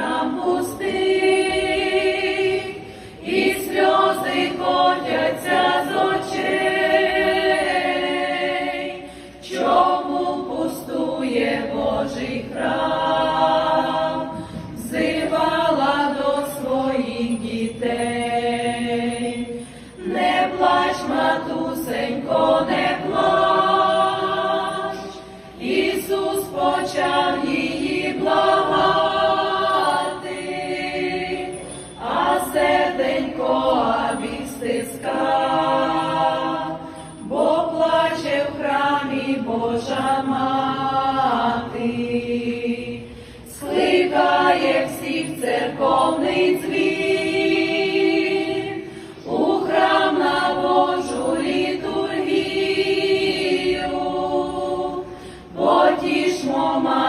храм сльози котяться з очей, чому пустує Божий храм, взивала до своїх дітей, не плач, матусенько, не плач, Ісус почав її. храмі Божа мати, скликає всіх церковний дзвін, у храм на Божу літургію, потішмо мати.